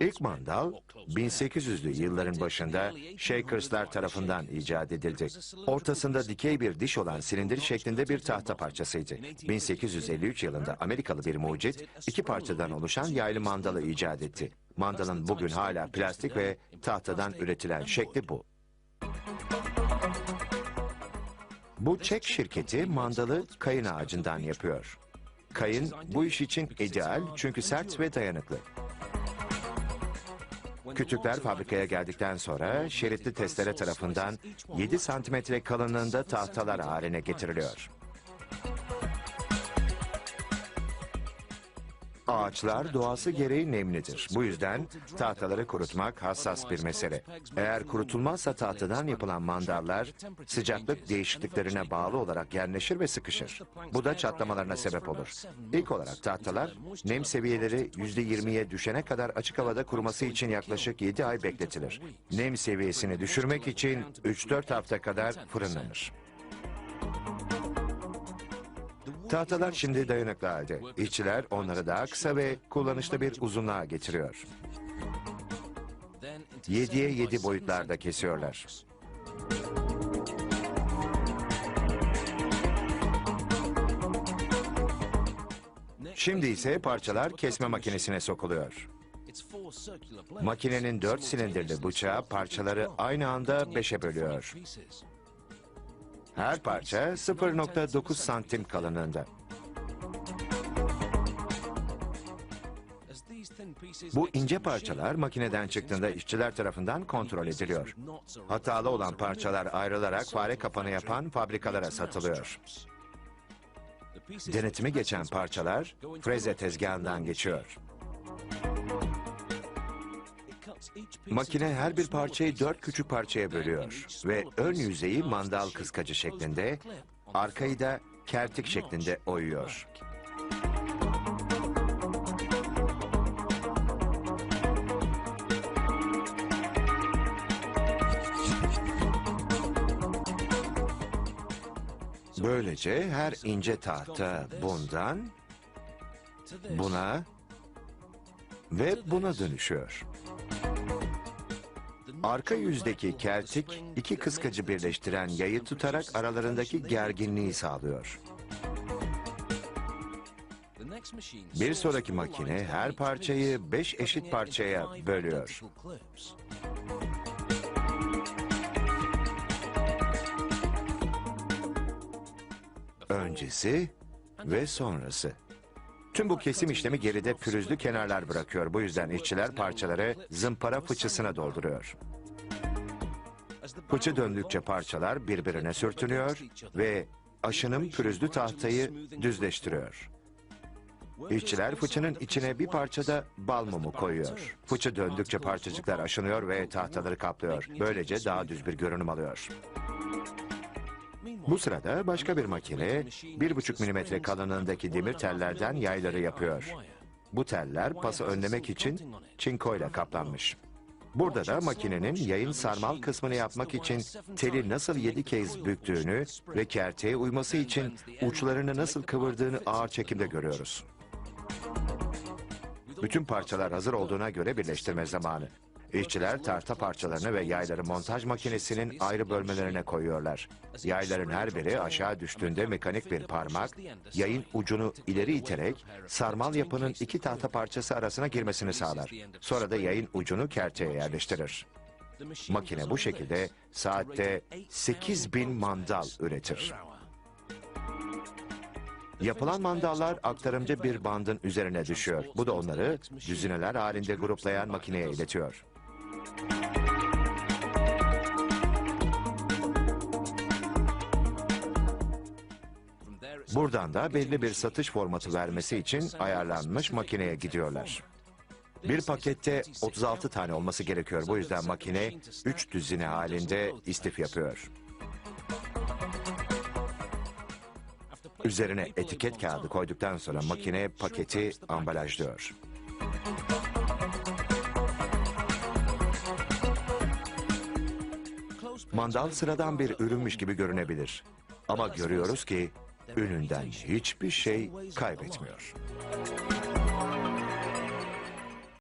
İlk mandal 1800'lü yılların başında Shakers'lar tarafından icat edildi. Ortasında dikey bir diş olan silindir şeklinde bir tahta parçasıydı. 1853 yılında Amerikalı bir mucit iki parçadan oluşan yaylı mandalı icat etti. Mandalın bugün hala plastik ve tahtadan üretilen şekli bu. Bu Çek şirketi mandalı kayın ağacından yapıyor. Kayın bu iş için ideal çünkü sert ve dayanıklı. Kütükler fabrikaya geldikten sonra şeritli testere tarafından 7 santimetre kalınlığında tahtalar haline getiriliyor. Ağaçlar doğası gereği nemlidir. Bu yüzden tahtaları kurutmak hassas bir mesele. Eğer kurutulmazsa tahtadan yapılan mandallar sıcaklık değişikliklerine bağlı olarak yerleşir ve sıkışır. Bu da çatlamalarına sebep olur. İlk olarak tahtalar nem seviyeleri %20'ye düşene kadar açık havada kuruması için yaklaşık 7 ay bekletilir. Nem seviyesini düşürmek için 3-4 hafta kadar fırınlanır. Tahtalar şimdi dayanıklı halde. İşçiler onları daha kısa ve kullanışlı bir uzunluğa getiriyor. 7'ye 7 boyutlarda kesiyorlar. Şimdi ise parçalar kesme makinesine sokuluyor. Makinenin 4 silindirli bıçağı parçaları aynı anda beşe bölüyor. Her parça 0.9 santim kalınlığında. Bu ince parçalar makineden çıktığında işçiler tarafından kontrol ediliyor. Hatalı olan parçalar ayrılarak fare kapanı yapan fabrikalara satılıyor. Denetimi geçen parçalar freze tezgahından geçiyor. Makine her bir parçayı dört küçük parçaya bölüyor ve ön yüzeyi mandal kıskacı şeklinde, arkayı da kertik şeklinde oyuyor. Böylece her ince tahta bundan, buna ve buna dönüşüyor. Arka yüzdeki kertik iki kıskacı birleştiren yayı tutarak aralarındaki gerginliği sağlıyor. Bir sonraki makine her parçayı beş eşit parçaya bölüyor. Öncesi ve sonrası. Tüm bu kesim işlemi geride pürüzlü kenarlar bırakıyor. Bu yüzden işçiler parçaları zımpara fıçısına dolduruyor. Fıçı döndükçe parçalar birbirine sürtünüyor ve aşınım pürüzlü tahtayı düzleştiriyor. İşçiler fıçının içine bir parçada bal mumu koyuyor. Fıçı döndükçe parçacıklar aşınıyor ve tahtaları kaplıyor. Böylece daha düz bir görünüm alıyor. Bu sırada başka bir makine bir buçuk milimetre kalınlığındaki demir tellerden yayları yapıyor. Bu teller pası önlemek için çinkoyla kaplanmış. Burada da makinenin yayın sarmal kısmını yapmak için teli nasıl yedi kez büktüğünü ve kerteğe uyması için uçlarını nasıl kıvırdığını ağır çekimde görüyoruz. Bütün parçalar hazır olduğuna göre birleştirme zamanı. İşçiler tahta parçalarını ve yayları montaj makinesinin ayrı bölmelerine koyuyorlar. Yayların her biri aşağı düştüğünde mekanik bir parmak, yayın ucunu ileri iterek sarmal yapının iki tahta parçası arasına girmesini sağlar. Sonra da yayın ucunu kerteğe yerleştirir. Makine bu şekilde saatte 8000 mandal üretir. Yapılan mandallar aktarımcı bir bandın üzerine düşüyor. Bu da onları düzineler halinde gruplayan makineye iletiyor. Buradan da belli bir satış formatı vermesi için ayarlanmış makineye gidiyorlar. Bir pakette 36 tane olması gerekiyor. Bu yüzden makine 3 düzine halinde istif yapıyor. Üzerine etiket kağıdı koyduktan sonra makine paketi ambalajlıyor. Mandal sıradan bir ürünmüş gibi görünebilir. Ama görüyoruz ki üründen hiçbir şey kaybetmiyor.